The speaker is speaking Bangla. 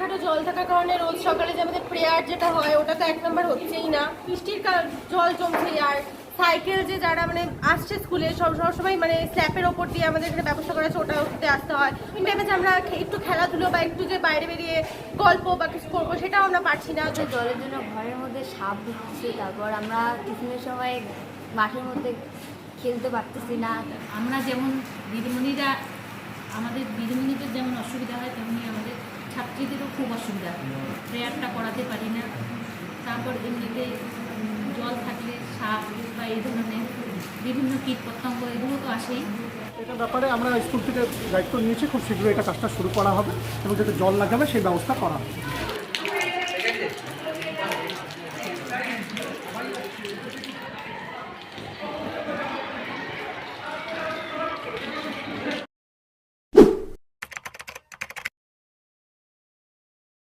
রাস্তাঘাটে জল থাকার কারণে রোজ সকালে যে আমাদের প্রেয়ার যেটা হয়, ওটা তো এক নম্বর হচ্ছেই না। বৃষ্টির জল জমছে আর সাইকেল যে যারা মানে আসছে স্কুলে সব সবসময় মানে স্ল্যাপের ওপর দিয়ে আমাদের এখানে ব্যবস্থা করা আছে ওটা উঠতে আসতে হয়। ভেবে যে আমরা একটু খেলাধুলো বা একটু যে বাইরে বেরিয়ে গল্প বা কিছু করব, সেটাও আমরা পারছি না। তো জলের জন্য ঘরের মধ্যে সাপ ঢুকছে, তারপর আমরা টিফিনের সময় মাঠের মধ্যে খেলতে পারতেছি না। আমরা যেমন দিদিমণিরা, আমাদের দিদিমণিদের যেমন অসুবিধা খুব অসুবিধা। প্রেয়ারটা করাতে পারি না। তারপর এমনিতে জল থাকলে সাপ বা এই ধরনের বিভিন্ন কীট পতঙ্গ এগুলো তো আসেই। এটা ব্যাপারে আমরা স্কুল থেকে দায়িত্ব নিয়েছি, খুব শীঘ্রই এটা কাজটা শুরু করা হবে এবং যাতে জল লাগাবে সেই ব্যবস্থা করা হবে।